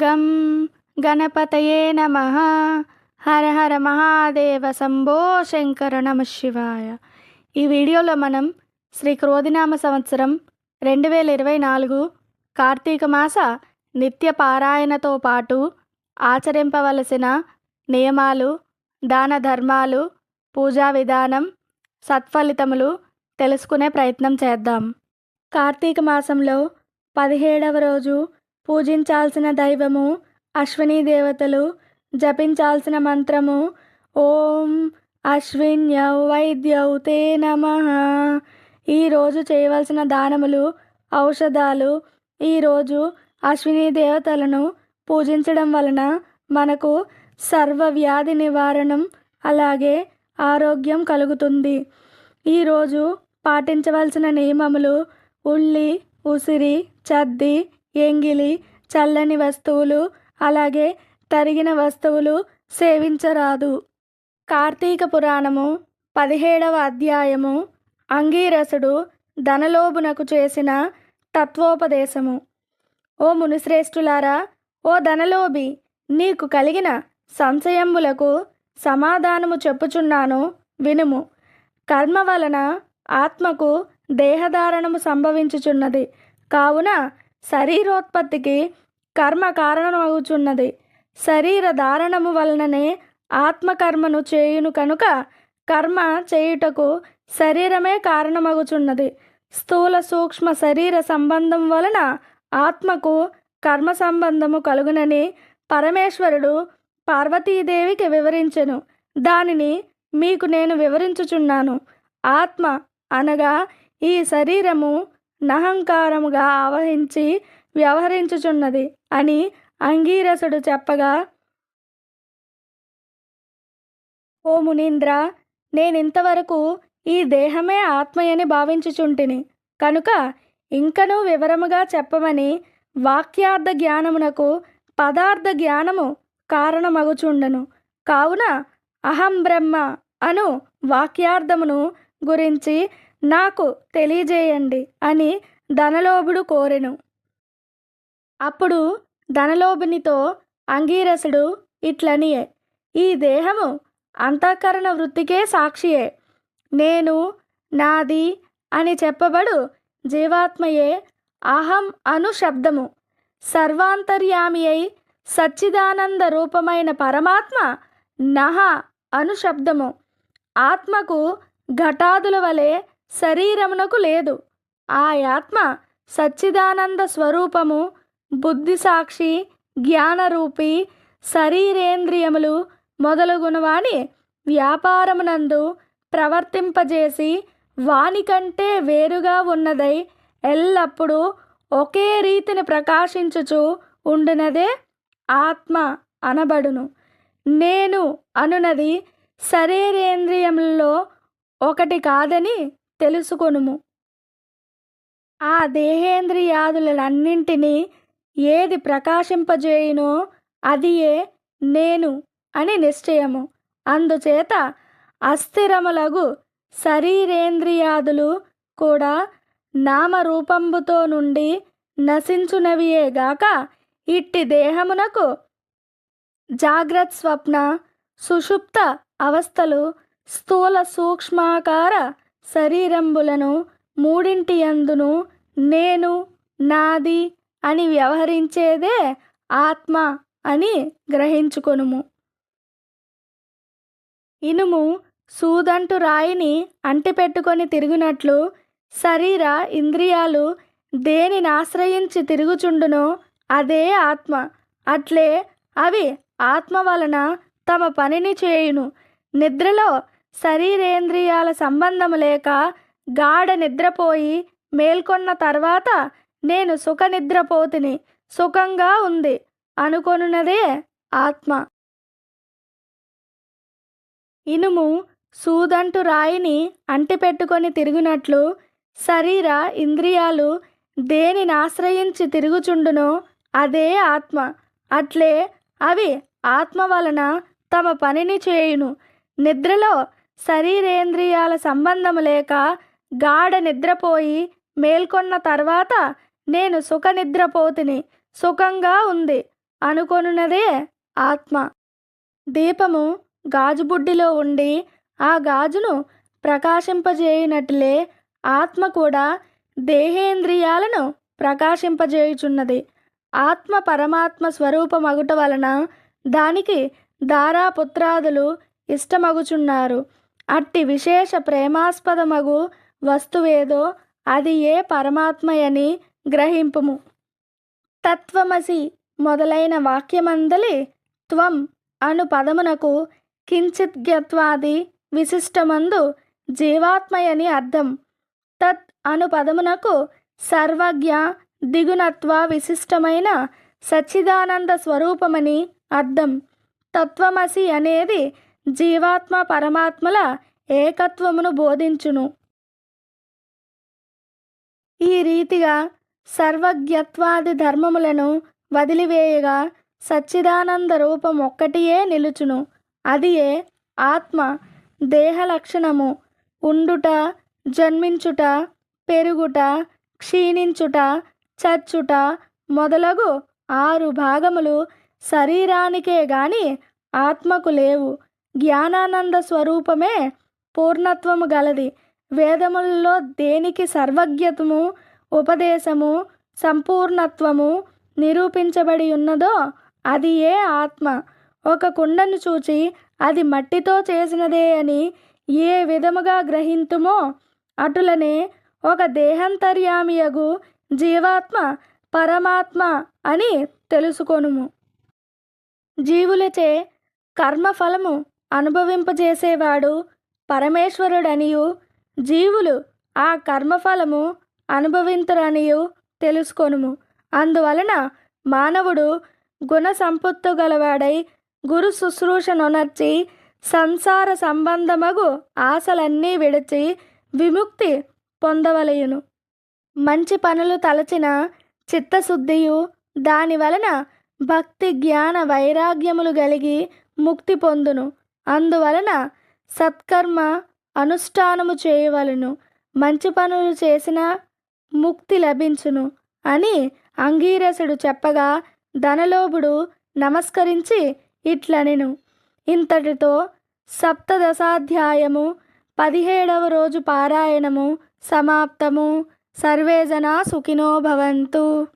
గం గణపతయే నమ హర హర మహాదేవ శంభో శంకర నమ శివాయ ఈ వీడియోలో మనం శ్రీ క్రోధినామ సంవత్సరం రెండు వేల ఇరవై నాలుగు కార్తీక మాస నిత్య పారాయణతో పాటు ఆచరింపవలసిన నియమాలు దాన ధర్మాలు పూజా విధానం సత్ఫలితములు తెలుసుకునే ప్రయత్నం చేద్దాం. కార్తీక మాసంలో పదిహేడవ రోజు పూజించాల్సిన దైవము అశ్విని దేవతలు జపించాల్సిన మంత్రము ఓం అశ్విన్యౌ వైద్యౌ తే నమ. ఈరోజు చేయవలసిన దానములు ఔషధాలు ఈరోజు అశ్విని దేవతలను పూజించడం వలన మనకు సర్వ వ్యాధి నివారణం అలాగే ఆరోగ్యం కలుగుతుంది. ఈరోజు పాటించవలసిన నియమములు ఉల్లి ఉసిరి చద్ది ఎంగిలి చల్లని వస్తువులు అలాగే తరిగిన వస్తువులు సేవించరాదు. కార్తీక పురాణము పదిహేడవ అధ్యాయము అంగీరసుడు ధనలోభునకు చేసిన తత్వోపదేశము. ఓ మునిశ్రేష్ఠులారా ఓ ధనలోభి నీకు కలిగిన సంశయములకు సమాధానము చెప్పుచున్నాను వినుము. కర్మ వలన ఆత్మకు దేహధారణము సంభవించుచున్నది. కావున శరీరోత్పత్తికి కర్మ కారణమగుచున్నది. శరీర ధారణము వలననే ఆత్మకర్మను చేయును కనుక కర్మ చేయుటకు శరీరమే కారణమగుచున్నది. స్థూల సూక్ష్మ శరీర సంబంధం వలన ఆత్మకు కర్మ సంబంధము కలుగునని పరమేశ్వరుడు పార్వతీదేవికి వివరించెను. దానిని మీకు నేను వివరించుచున్నాను. ఆత్మ అనగా ఈ శరీరము నహంకారముగా ఆవహించి వ్యవహరించుచున్నది అని అంగీరసుడు చెప్పగా ఓ మునీంద్ర నేనింతవరకు ఈ దేహమే ఆత్మయని భావించుచుంటిని. కనుక ఇంకనూ వివరముగా చెప్పమని వాక్యార్థ జ్ఞానమునకు పదార్థ జ్ఞానము కారణమగుచుండను. కావున అహం బ్రహ్మ అను వాక్యార్థమును గురించి నాకు తెలియజేయండి అని ధనలోభుడు కోరెను. అప్పుడు ధనలోభునితో అంగీరసుడు ఇట్లనియే ఈ దేహము అంతఃకరణ వృత్తికే సాక్షియే నేను నాది అని చెప్పబడు జీవాత్మయే అహం అను శబ్దము. సర్వాంతర్యామి అయి సచ్చిదానంద రూపమైన పరమాత్మ నహ అను శబ్దము. ఆత్మకు ఘటాదుల వలె శరీరమునకు లేదు. ఆ ఆత్మ సచ్చిదానంద స్వరూపము బుద్ధి సాక్షి జ్ఞానరూపి శరీరేంద్రియములు మొదలుగునవాని వ్యాపారమునందు ప్రవర్తింపజేసి వానికంటే వేరుగా ఉన్నదై ఎల్లప్పుడూ ఒకే రీతిని ప్రకాశించుచు ఉండినదే ఆత్మ అనబడును. నేను అనునది శరీరేంద్రియములలో ఒకటి కాదని తెలుసుకొనుము. ఆ దేహేంద్రియాదులన్నింటినీ ఏది ప్రకాశింపజేయునో అదియే నేను అని నిశ్చయము. అందుచేత అస్థిరములగు శరీరేంద్రియాదులు కూడా నామరూపంబుతో నుండి నశించునవియేగాక ఇట్టి దేహమునకు జాగ్రత్ స్వప్న సుషుప్త అవస్థలు స్థూల సూక్ష్మాకార శరీరంబులను మూడింటి అందును నేను నాది అని వ్యవహరించేదే ఆత్మ అని గ్రహించుకొనుము. ఇనుము సూదంటు రాయిని అంటిపెట్టుకొని తిరుగునట్లు శరీర ఇంద్రియాలు దేనిని ఆశ్రయించి తిరుగుచుండునో అదే ఆత్మ. అట్లే అవి ఆత్మ వలన తమ పనిని చేయును. నిద్రలో శరీరేంద్రియాల సంబంధం లేక గాఢ నిద్రపోయి మేల్కొన్న తర్వాత నేను సుఖ నిద్రపోతిని సుఖంగా ఉంది అనుకొనున్నదే ఆత్మ. ఇనుము సూదంటు రాయిని అంటిపెట్టుకొని తిరుగునట్లు శరీర ఇంద్రియాలు దేనిని ఆశ్రయించి తిరుగుచుండునో అదే ఆత్మ. అట్లే అవి ఆత్మ వలన తమ పనిని చేయును. నిద్రలో శరీరేంద్రియాల సంబంధము లేక గాఢ నిద్రపోయి మేల్కొన్న తర్వాత నేను సుఖ నిద్రపోతిని సుఖంగా ఉంది అనుకొనున్నదే ఆత్మ. దీపము గాజుబుడ్డిలో ఉండి ఆ గాజును ప్రకాశింపజేయునట్లే ఆత్మ కూడా దేహేంద్రియాలను ప్రకాశింపజేయుచున్నది. ఆత్మ పరమాత్మ స్వరూపమగుట వలన దానికి దారాపుత్రాదులు ఇష్టమగుచున్నారు. అట్టి విశేష ప్రేమాస్పదమగు వస్తువేదో అది ఏ పరమాత్మయని గ్రహింపుము. తత్వమసి మొదలైన వాక్యమందలి త్వం అను పదమునకు కించిత్ గత్వాది విశిష్టమందు జీవాత్మయని అర్థం. తత్ అను పదమునకు సర్వజ్ఞ దిగునత్వ విశిష్టమైన సచ్చిదానంద స్వరూపమని అర్థం. తత్వమసి అనేది జీవాత్మ పరమాత్మల ఏకత్వమును బోధించును. ఈ రీతిగా సర్వజ్ఞత్వాది ధర్మములను వదిలివేయగా సచ్చిదానంద రూపం ఒక్కటియే నిలుచును అదియే ఆత్మ దేహ లక్షణము ఉండుట జన్మించుట పెరుగుట క్షీణించుట చచ్చుట మొదలగు ఆరు భాగములు శరీరానికే గాని ఆత్మకు లేవు. జ్ఞానానంద స్వరూపమే పూర్ణత్వము గలది. వేదములలో దేనికి సర్వజ్ఞతము ఉపదేశము సంపూర్ణత్వము నిరూపించబడి ఉన్నదో అది ఏ ఆత్మ? ఒక కుండను చూచి అది మట్టితో చేసినదే అని ఏ విధముగా గ్రహింతుమో అటులనే ఒక దేహంతర్యామియగు జీవాత్మ పరమాత్మ అని తెలుసుకొనుము. జీవులచే కర్మఫలము అనుభవింపజేసేవాడు పరమేశ్వరుడనియు జీవులు ఆ కర్మఫలము అనుభవింతురనియు తెలుసుకొనుము. అందువలన మానవుడు గుణ సంపత్తు గలవాడై గురు శుశ్రూషనొనర్చి సంసార సంబంధమగు ఆశలన్నీ విడిచి విముక్తి పొందవలయును. మంచి పనులు తలచిన చిత్తశుద్ధియు దాని వలన భక్తి జ్ఞాన వైరాగ్యములు కలిగి ముక్తి పొందును. అందువలన సత్కర్మ అనుష్ఠానము చేయవలను మంచి పనులు చేసిన ముక్తి లభించును అని అంగీరసుడు చెప్పగా ధనలోభుడు నమస్కరించి ఇట్లనెను. ఇంతటితో సప్తదశాధ్యాయము పదిహేడవ రోజు పారాయణము సమాప్తము. సర్వేజనా సుఖినో భవంతు.